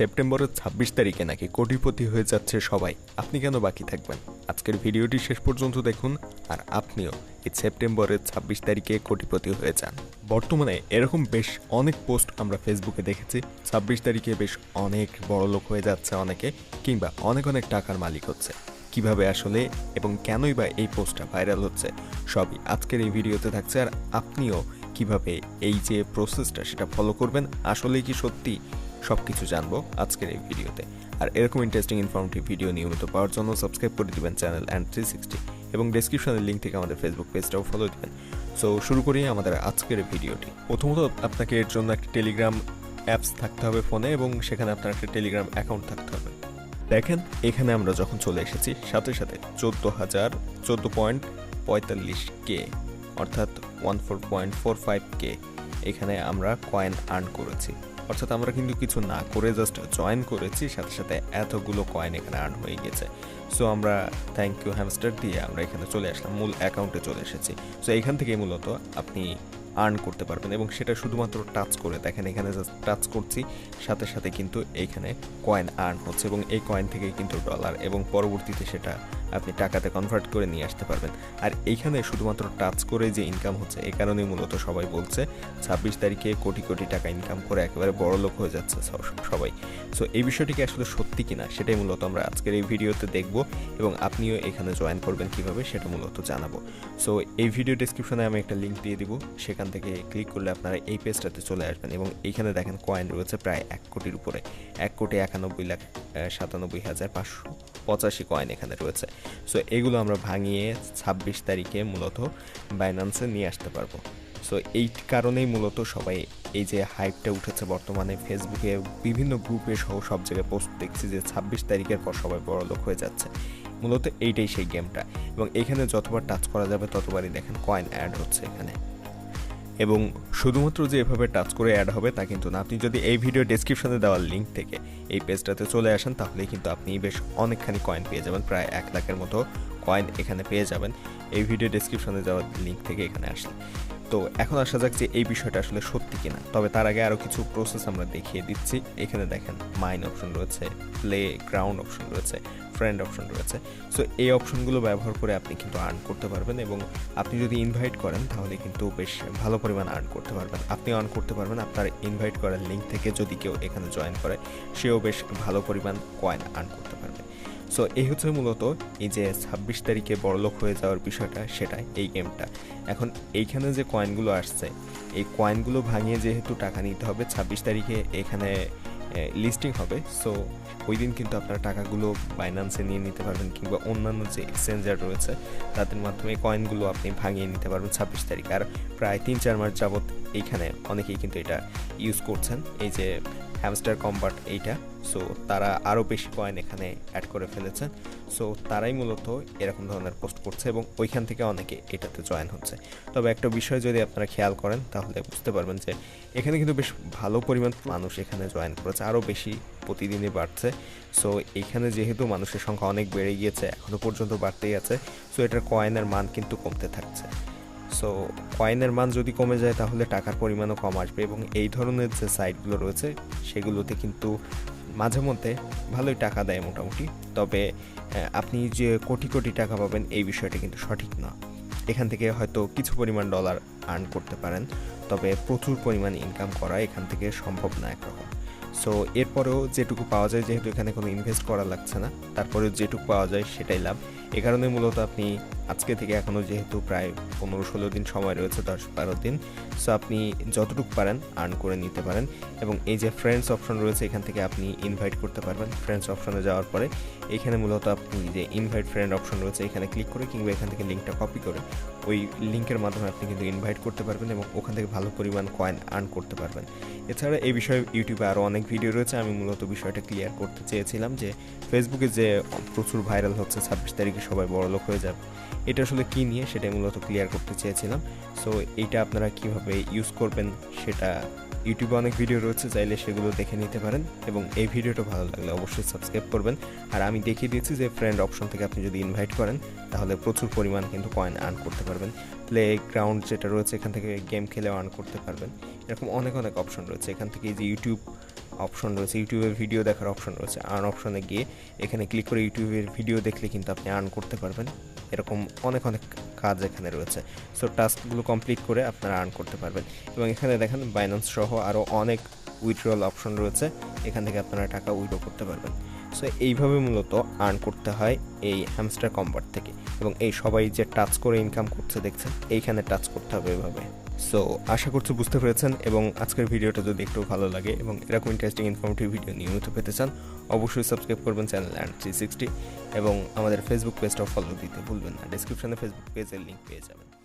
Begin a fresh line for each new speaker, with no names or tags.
সেপ্টেম্বরের ছাব্বিশ তারিখে নাকি কোটিপতি হয়ে যাচ্ছে সবাই। আপনি কেন বাকি থাকবেন? আজকের ভিডিওটি শেষ পর্যন্ত দেখুন আর আপনিও এই সেপ্টেম্বরের ছাব্বিশ তারিখে কোটিপতি হয়ে যান। বর্তমানে এরকম বেশ অনেক পোস্ট আমরা ফেসবুকে দেখেছি। ছাব্বিশ তারিখে বেশ অনেক বড় লোক হয়ে যাচ্ছে অনেকে কিংবা অনেক অনেক টাকার মালিক হচ্ছে। কীভাবে আসলে এবং কেনই বা এই পোস্টটা ভাইরাল হচ্ছে, সবই আজকের এই ভিডিওতে থাকছে আর আপনিও কীভাবে এই যে প্রসেসটা সেটা ফলো করবেন, আসলেই কি সত্যি? সব কিছু জানব আজকের এই ভিডিওতে। আর এরকম ইন্টারেস্টিং ইনফরমেটিভ ভিডিও নিয়মিত পাওয়ার জন্য সাবস্ক্রাইব করে দিবেন চ্যানেল অ্যান্ড থ্রি সিক্সটি এবং ডিসক্রিপশনের লিঙ্ক থেকে আমাদের ফেসবুক পেজটাও ফলো দিবেন। সো শুরু করি আমাদের আজকের ভিডিওটি। প্রথমত আপনাকে এর জন্য একটা টেলিগ্রাম অ্যাপস থাকতে হবে ফোনে এবং সেখানে আপনার একটা টেলিগ্রাম অ্যাকাউন্ট থাকতে হবে। দেখেন, এখানে আমরা যখন চলে এসেছি, সাথে সাথে চোদ্দ হাজার চোদ্দ পয়েন্ট পঁয়তাল্লিশ কে অর্থাৎ one four point four five কে এখানে আমরা কয়েন আর্ন করেছি। অর্থাৎ আমরা কিন্তু কিছু না করে জাস্ট জয়েন করেছি, সাথে সাথে এতগুলো কয়েন এখানে আর্ন হয়ে গেছে। সো আমরা থ্যাংক ইউ হ্যামস্টার দিয়ে আমরা এখানে চলে আসলাম, মূল অ্যাকাউন্টে চলে এসেছি। সো এখান থেকেই মূলত আপনি আর্ন করতে পারবেন এবং সেটা শুধুমাত্র টাচ করে দেখেন, এখানে জাস্ট টাচ করছি, সাথে সাথে কিন্তু এইখানে কয়েন আর্ন হচ্ছে এবং এই কয়েন থেকেই কিন্তু ডলার এবং পরবর্তীতে সেটা আপনি টাকাতে কনভার্ট করে নিয়ে আসতে পারবেন। আর এইখানে শুধুমাত্র টাচ করে যে ইনকাম হচ্ছে এই কারণেই মূলত সবাই বলছে, ছাব্বিশ তারিখে কোটি কোটি টাকা ইনকাম করে একেবারে বড় লোক হয়ে যাচ্ছে সব- সবাই। সো এই বিষয়টিকে আসলে সত্যি কিনা, সেটাই মূলত আমরা আজকের এই ভিডিওতে দেখব এবং আপনিও এখানে জয়েন করবেন কীভাবে সেটা মূলত জানাব। সো এই ভিডিও ডিসক্রিপশনে আমি একটা লিঙ্ক দিয়ে দিব, সেখান থেকে ক্লিক করলে আপনারা এই পেজটাতে চলে আসবেন এবং এইখানে দেখেন কয়েন রয়েছে প্রায় এক কোটির উপরে। এক কোটি একানব্বই লাখ সাতানব্বই হাজার পাঁচশো পঁচাশি কয়েন এখানে রয়েছে। সো এগুলো আমরা ভাঙিয়ে ছাব্বিশ তারিখে মূলত বাইন্যান্সে নিয়ে আসতে পারব। সো এই কারণেই মূলত সবাই এই যে হাইপটা উঠেছে বর্তমানে ফেসবুকে বিভিন্ন গ্রুপে সহ সব জায়গায় পোস্ট দেখছি যে ছাব্বিশ তারিখের পর সবাই বড় লোক হয়ে যাচ্ছে। মূলত এইটাই সেই গেমটা এবং এখানে যতবার টাচ করা যাবে ততবারই দেখেন কয়েন অ্যাড হচ্ছে এখানে। এবং শুধুমাত্র যে এভাবে টাচ করে অ্যাড হবে তা কিন্তু না। আপনি যদি এই ভিডিও ডেসক্রিপশনে দেওয়ার লিঙ্ক থেকে এই পেজটাতে চলে আসেন তাহলে কিন্তু আপনি বেশ অনেকখানি কয়েন পেয়ে যাবেন, প্রায় এক লাখের মতো কয়েন এখানে পেয়ে যাবেন। এই ভিডিও ডেসক্রিপশনে যাওয়ার লিঙ্ক থেকে এখানে আসলে। তো এখন আসা যাক যে এই বিষয়টা আসলে সত্যি কিনা। তবে তার আগে আরও কিছু প্রসেস আমরা দেখিয়ে দিচ্ছি। এখানে দেখেন মাইন অপশন রয়েছে প্লে গ্রাউন্ড অপশন রয়েছে ফ্রেন্ড অপশন রয়েছে। সো এই অপশনগুলো ব্যবহার করে আপনি কিন্তু আর্ন করতে পারবেন এবং আপনি যদি ইনভাইট করেন, তাহলে কিন্তু বেশ ভালো পরিমাণ আর্ন করতে পারবেন। আপনি আর্ন করতে পারবেন, আপনার ইনভাইট করার লিঙ্ক থেকে যদি কেউ এখানে জয়েন করে, সেও বেশ ভালো পরিমাণ কয়েন আর্ন করতে পারবে। সো এই হচ্ছে মূলত এই যে ছাব্বিশ তারিখে বড়লোক হয়ে যাওয়ার বিষয়টা সেটাই এই গেমটা এখন এইখানে যে কয়েনগুলো আসছে, এই কয়েনগুলো ভাঙিয়ে যেহেতু টাকা নিতে হবে, ছাব্বিশ তারিখে এখানে লিস্টিং হবে। সো ওই দিন কিন্তু আপনারা টাকাগুলো বাইন্যান্সে নিয়ে নিতে পারবেন কিংবা অন্যান্য যে এক্সচেঞ্জার রয়েছে, তাদের মাধ্যমে কয়েনগুলো আপনি ভাঙিয়ে নিতে পারবেন ছাব্বিশ তারিখ। আর প্রায় তিন, চার মাস যাবত এইখানে অনেকেই কিন্তু এটা ইউজ করছেন। এই যে হ্যামস্টার কম্বাট এইটা। সো তারা আরও বেশি কয়েন এখানে অ্যাড করে ফেলেছেন সো তারাই মূলত এরকম ধরনের পোস্ট করছে এবং ওইখান থেকে অনেকে এটাতে জয়েন হচ্ছে। তবে একটা বিষয় যদি আপনারা খেয়াল করেন, তাহলে বুঝতে পারবেন যে এখানে কিন্তু বেশ ভালো পরিমাণ মানুষ এখানে জয়েন করেছে। আরও বেশি প্রতিদিনই বাড়ছে। সো এখানে যেহেতু মানুষের সংখ্যা অনেক বেড়ে গিয়েছে এখনও পর্যন্ত বাড়তেই আছে। সো এটার কয়েনের মান কিন্তু কমতে থাকছে। সো কয়েনের মান যদি কমে যায়, তাহলে টাকার পরিমাণও কম আসবে এবং এই ধরনের যে সাইটগুলো রয়েছে, সেগুলোতে কিন্তু মাঝে মধ্যে ভালোই টাকা দেয় মোটামুটি। তবে আপনি যে কোটি কোটি টাকা পাবেন, এই বিষয়টা কিন্তু সঠিক না। এখান থেকে হয়তো কিছু পরিমাণ ডলার আর্ন করতে পারেন, তবে প্রচুর পরিমাণ ইনকাম করা এখান থেকে সম্ভব না একরকম। সো এরপরেও যেটুকু পাওয়া যায়, যেহেতু এখানে কোনো ইনভেস্ট করা লাগছে না, তারপরেও যেটুকু পাওয়া যায়, সেটাই লাভ। এ কারণে মূলত আপনি আজকে থেকে এখনও যেহেতু প্রায় পনেরো ষোলো দিন সময় রয়েছে, দশ বারো দিন সো আপনি যতটুকু পারেন আর্ন করে নিতে পারেন এবং এই যে ফ্রেন্ডস অপশন রয়েছে, এখান থেকে আপনি ইনভাইট করতে পারবেন। ফ্রেন্ডস অপশনে যাওয়ার পরে এখানে মূলত আপনি যে ইনভাইট ফ্রেন্ড অপশন রয়েছে, এখানে ক্লিক করে কিংবা এখান থেকে লিঙ্কটা কপি করে ওই লিঙ্কের মাধ্যমে আপনি কিন্তু ইনভাইট করতে পারবেন এবং ওখান থেকে ভালো পরিমাণ কয়েন আর্ন করতে পারবেন। এছাড়া এই বিষয়ে ইউটিউবে আরও অনেক ভিডিও রয়েছে, আমি মূলত বিষয়টা ক্লিয়ার করতে চেয়েছিলাম যে ফেসবুকে যে প্রচুর ভাইরাল হচ্ছে ছাব্বিশ তারিখে সবাই বড়লোক হয়ে যাবে। এটা আসলে কী নিয়ে সেটাই মূলত ক্লিয়ার করতে চেয়েছিলাম। সো এটা আপনারা কীভাবে ইউজ করবেন সেটা ইউটিউবে অনেক ভিডিও রয়েছে, চাইলে সেগুলো দেখে নিতে পারেন এবং এই ভিডিওটা ভালো লাগলে অবশ্যই সাবস্ক্রাইব করবেন। আর আমি দেখিয়ে দিয়েছি যে ফ্রেন্ড অপশন থেকে আপনি যদি ইনভাইট করেন, তাহলে প্রচুর পরিমাণ কিন্তু কয়েন আর্ন করতে পারবেন। প্লে গ্রাউন্ড যেটা রয়েছে, এখান থেকে গেম খেলেও আর্ন করতে পারবেন। এরকম অনেক অনেক অপশন রয়েছে। এখান থেকে যে ইউটিউব অপশন রয়েছে, ইউটিউবের ভিডিও দেখার অপশন রয়েছে আর্ন অপশনে গিয়ে এখানে ক্লিক করে ইউটিউবের ভিডিও দেখলে কিন্তু আপনি আর্ন করতে পারবেন। এরকম অনেক অনেক কাজ এখানে রয়েছে। সো টাস্কগুলো কমপ্লিট করে আপনারা আর্ন করতে পারবেন। এবং এখানে দেখেন বাইন্যান্স সহ আরও অনেক উইথড্রল অপশন রয়েছে। এখান থেকে আপনারা টাকা উইথড্র করতে পারবেন। সো এইভাবে মূলত আর্ন করতে হয় এই হ্যামস্টার কম্বার থেকে। এবং এই সবাই যে টাচ করে ইনকাম করছে, দেখছেন? এইখানে টাচ করতে হবে এভাবে। সো আশা করছি বুঝতে পেরেছেন এবং আজকের ভিডিওটা যদি একটু ভালো লাগে এবং এরকম ইন্টারেস্টিং ইনফরমেটিভ ভিডিও নিয়মিত পেতে চান, অবশ্যই সাবস্ক্রাইব করবেন চ্যানেল অ্যান্ড থ্রি সিক্সটি এবং আমাদের ফেসবুক পেজটাও ফলো দিতে ভুলবেন না। ডিসক্রিপশনে ফেসবুক পেজের লিঙ্ক পেয়ে যাবেন।